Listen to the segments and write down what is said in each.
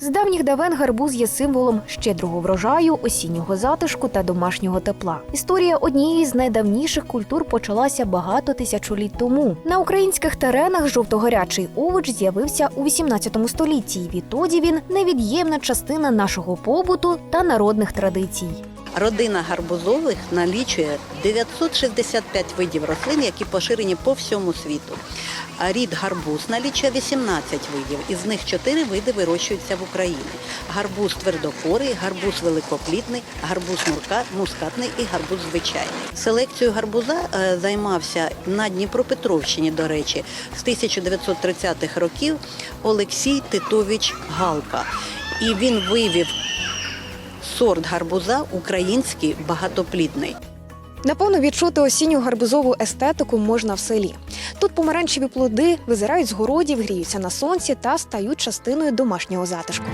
З давніх давен гарбуз є символом щедрого врожаю, осіннього затишку та домашнього тепла. Історія однієї з найдавніших культур почалася багато тисячоліть тому. На українських теренах жовтогорячий овоч з'явився у 18 столітті. і Відтоді він невід'ємна частина нашого побуту та народних традицій. Родина гарбузових налічує 965 видів рослин, які поширені по всьому світу. Рід гарбуз налічує 18 видів, із них 4 види вирощуються в Україні. Гарбуз твердокорий, гарбуз великоплідний, гарбуз мускатний і гарбуз звичайний. Селекцією гарбуза е, займався на Дніпропетровщині, до речі, з 1930-х років Олексій Титович Галка. І він вивів сорт гарбуза український багатоплідний. Напевно, відчути осінню гарбузову естетику можна в селі. Тут помаранчеві плоди визирають з городів, гріються на сонці та стають частиною домашнього затишку.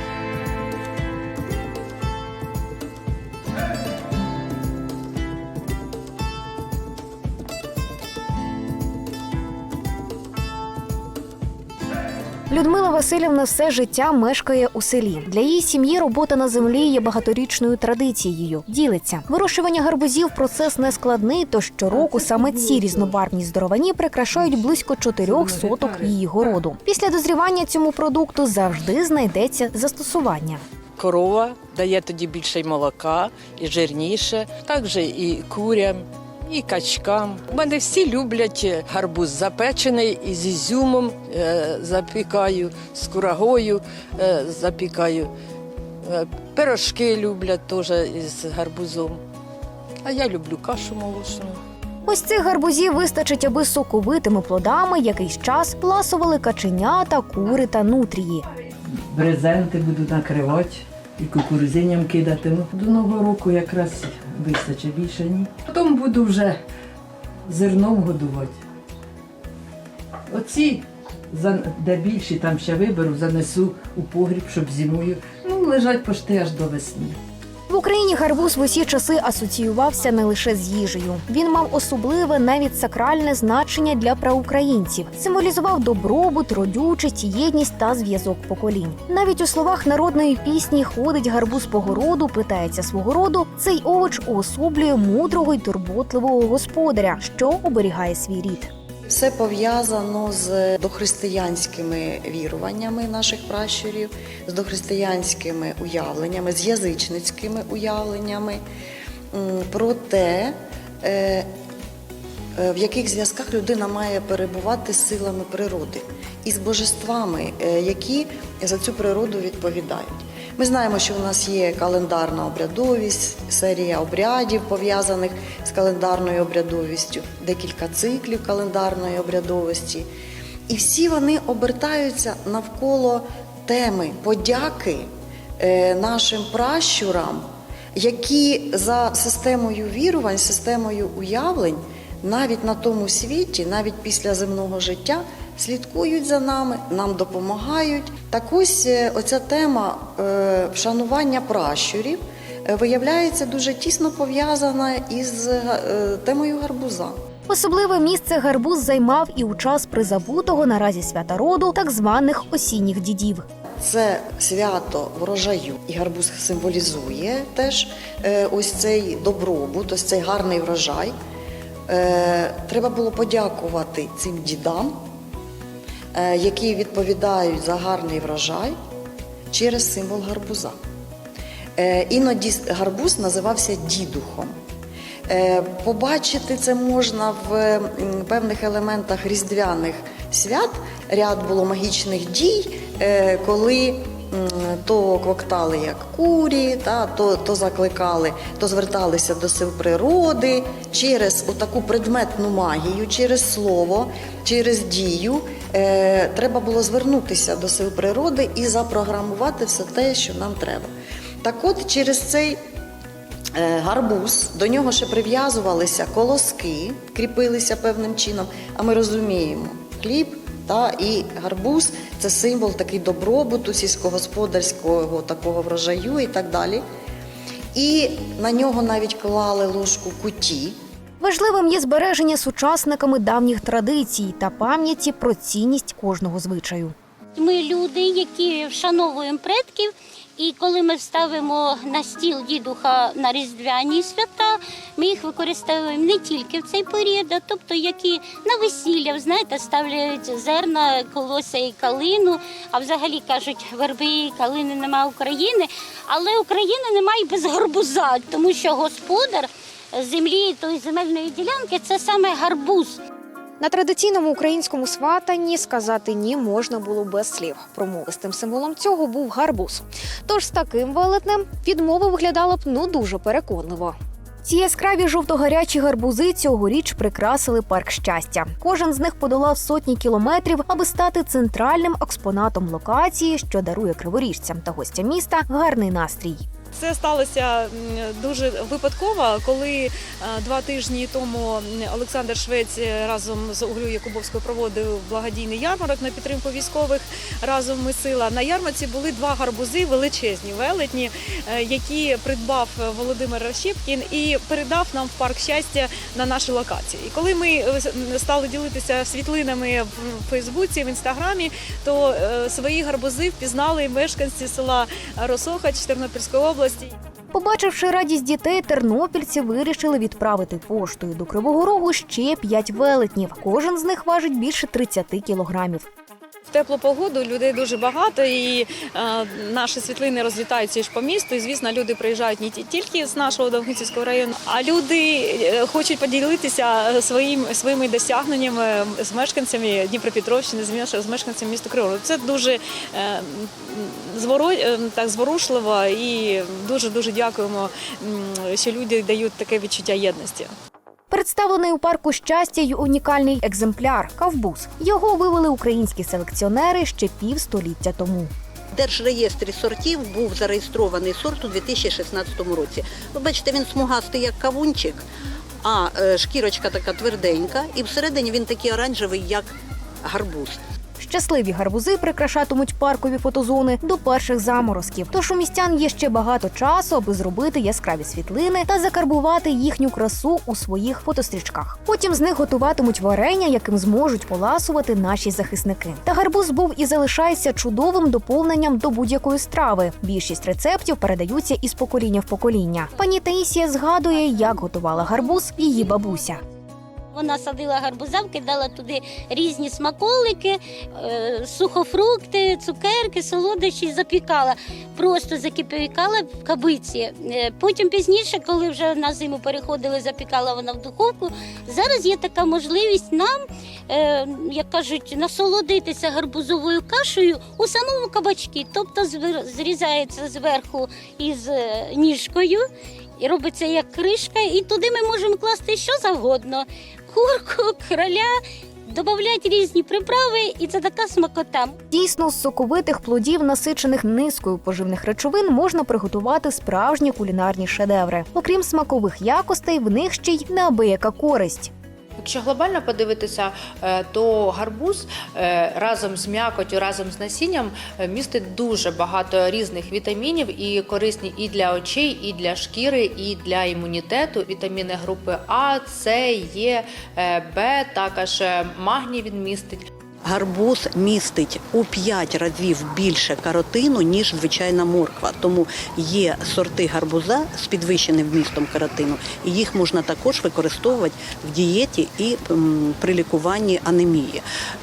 Людмила Васильівна все життя мешкає у селі. Для її сім'ї робота на землі є багаторічною традицією. Ділиться вирощування гарбузів процес не складний, то щороку саме ці різнобарвні здоровані прикрашають близько чотирьох соток її городу. Після дозрівання цьому продукту завжди знайдеться застосування. корова дає тоді більше й молока, і жирніше, також і курям, і качкам. У мене всі люблять гарбуз запечений із ізюмом е, запікаю, з курагою е, запікаю. Е, Пирожки люблять теж із гарбузом. А я люблю кашу молочну. Ось цих гарбузів вистачить, аби соковитими плодами якийсь час ласували каченята, кури та нутрії. брезенти буду накривати і кукурузиням кидатиму. До Нового року якраз вистачить більше ні. Потім буду вже зерном годувати. Оці, де більші, там ще виберу, занесу у погріб, щоб зимою. Ну, лежать пошти аж до весни. В Україні гарбуз в усі часи асоціювався не лише з їжею. Він мав особливе, навіть сакральне значення для праукраїнців, символізував добробут, родючість, єдність та зв'язок поколінь. Навіть у словах народної пісні ходить гарбуз по городу, питається свого роду. Цей овоч уособлює мудрого й турботливого господаря, що оберігає свій рід. Все пов'язано з дохристиянськими віруваннями наших пращурів, з дохристиянськими уявленнями, з язичницькими уявленнями про те, е, е, в яких зв'язках людина має перебувати з силами природи і з божествами, е, які за цю природу відповідають. Ми знаємо, що у нас є календарна обрядовість, серія обрядів пов'язаних з календарною обрядовістю, декілька циклів календарної обрядовості. І всі вони обертаються навколо теми подяки е, нашим пращурам, які за системою вірувань, системою уявлень, навіть на тому світі, навіть після земного життя, слідкують за нами, нам допомагають. Так ось е, оця тема е, вшанування пращурів е, виявляється дуже тісно пов'язана із темою гарбуза. Особливе місце гарбуз займав і у час призабутого наразі свята роду так званих осінніх дідів. Це свято врожаю, і гарбуз символізує теж ось цей добробут, ось цей гарний врожай. Треба було подякувати цим дідам, які відповідають за гарний врожай через символ гарбуза. Е, Іноді гарбуз називався дідухом. Е, Побачити це можна в певних елементах різдвяних свят. Ряд було магічних дій, е, коли то квоктали як курі, та, то, то закликали, то зверталися до сил природи через таку предметну магію, через слово, через дію. Е, Треба було звернутися до сил природи і запрограмувати все те, що нам треба. Так от через цей е, гарбуз, до нього ще прив'язувалися колоски, кріпилися певним чином. А ми розуміємо, хліб та і гарбуз це символ такий добробуту, сільськогосподарського такого врожаю і так далі. І на нього навіть клали ложку куті. Важливим є збереження сучасниками давніх традицій та пам'яті про цінність кожного звичаю. Ми люди, які вшановуємо предків. І коли ми ставимо на стіл дідуха на різдвяні свята, ми їх використовуємо не тільки в цей період, а тобто які на весілля, знаєте, ставлять зерна, колося і калину. А взагалі кажуть, верби і калини нема України. Але України немає без гарбуза, тому що господар землі тої земельної ділянки це саме гарбуз. На традиційному українському сватанні сказати ні можна було без слів. Промовистим символом цього був гарбуз. Тож з таким велетнем відмова виглядала б ну дуже переконливо. Ці яскраві жовто-гарячі гарбузи цьогоріч прикрасили парк щастя. Кожен з них подолав сотні кілометрів, аби стати центральним експонатом локації, що дарує криворіжцям та гостям міста гарний настрій. Це сталося дуже випадково, коли е, два тижні тому Олександр Швець е, разом з Углю Якубовською проводив благодійний ярмарок на підтримку військових. Разом ми сила на ярмарці були два гарбузи величезні, велетні, е, які придбав Володимир Рощепкін і передав нам в парк щастя на наші локації. І коли ми стали ділитися світлинами в Фейсбуці, в інстаграмі, то свої гарбузи впізнали мешканці села Росохач Тернопільської області. Побачивши радість дітей, тернопільці вирішили відправити поштою до Кривого Рогу ще п'ять велетнів. Кожен з них важить більше 30 кілограмів. Теплу погоду людей дуже багато, і е, наші світлини розлітаються ж по місту. І звісно, люди приїжджають не ті- тільки з нашого Довгинцівського району, а люди е, хочуть поділитися своїм своїми досягненнями з мешканцями Дніпропетровщини, з мешканцями міста Кривого. Це дуже е, зворо, е, так зворушливо і дуже дуже дякуємо, що люди дають таке відчуття єдності. Представлений у парку щастя й унікальний екземпляр кавбуз. Його вивели українські селекціонери ще півстоліття тому. В Держреєстрі сортів був зареєстрований сорт у 2016 році. Ви бачите, він смугастий, як кавунчик, а е, шкірочка така тверденька, і всередині він такий оранжевий, як гарбуз. Щасливі гарбузи прикрашатимуть паркові фотозони до перших заморозків. Тож у містян є ще багато часу, аби зробити яскраві світлини та закарбувати їхню красу у своїх фотострічках. Потім з них готуватимуть варення, яким зможуть поласувати наші захисники. Та гарбуз був і залишається чудовим доповненням до будь-якої страви. Більшість рецептів передаються із покоління в покоління. Пані Таїсія згадує, як готувала гарбуз її бабуся. Вона садила гарбуза, вкидала туди різні смаколики, е, сухофрукти, цукерки, солодощі, запікала. Просто закипікала в кабиці. Е, Потім пізніше, коли вже на зиму переходили, запікала вона в духовку. Зараз є така можливість нам, е, як кажуть, насолодитися гарбузовою кашею у самому кабачці. Тобто зрізається зверху із ніжкою. І робиться як кришка, і туди ми можемо класти що завгодно курку, кроля. Добавляють різні приправи, і це така смакота. Дійсно, з соковитих плодів, насичених низкою поживних речовин, можна приготувати справжні кулінарні шедеври. Окрім смакових якостей, в них ще й неабияка користь. Якщо глобально подивитися, е, то гарбуз е, разом з м'якотю, разом з насінням е, містить дуже багато різних вітамінів і корисні і для очей, і для шкіри, і для імунітету. Вітаміни групи А, С, Е, Б, також магній він містить. Гарбуз містить у 5 разів більше каротину, ніж звичайна морква. Тому є сорти гарбуза з підвищеним вмістом каротину, і їх можна також використовувати в дієті і при лікуванні анемії.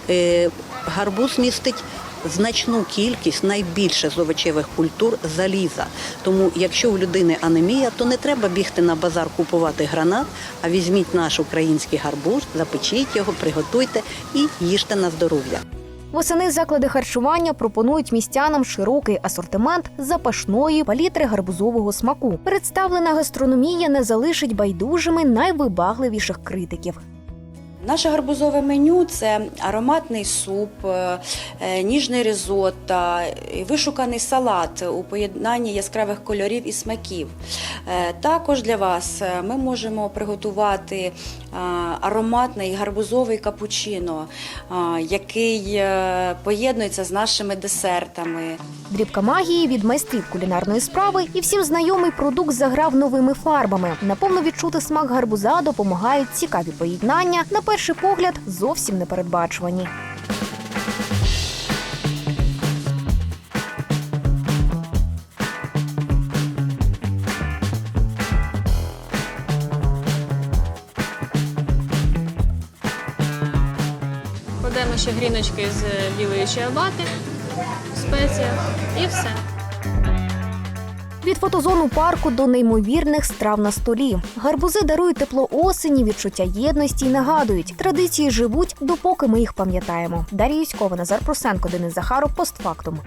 Е, гарбуз містить значну кількість найбільше з овочевих культур заліза. Тому, якщо у людини анемія, то не треба бігти на базар купувати гранат, а візьміть наш український гарбуз, запечіть його, приготуйте і їжте на здоров'я. Восени заклади харчування пропонують містянам широкий асортимент запашної палітри гарбузового смаку. Представлена гастрономія не залишить байдужими найвибагливіших критиків. Наше гарбузове меню це ароматний суп, е, е, ніжний ризотто, вишуканий салат у поєднанні яскравих кольорів і смаків. Е, Також для вас ми можемо приготувати ароматний гарбузовий капучино, який поєднується з нашими десертами. Дрібка магії від майстрів кулінарної справи і всім знайомий продукт заграв новими фарбами. Наповно відчути смак гарбуза допомагають цікаві поєднання, на перший погляд зовсім непередбачувані. Подаємо ще гріночки з е, білої чиабати, спеціях і все. Від фотозону парку до неймовірних страв на столі. Гарбузи дарують тепло осені, відчуття єдності і нагадують, традиції живуть, допоки ми їх пам'ятаємо. Дар'я Юськова, Назар Просенко, Денис Захаров, постфактум.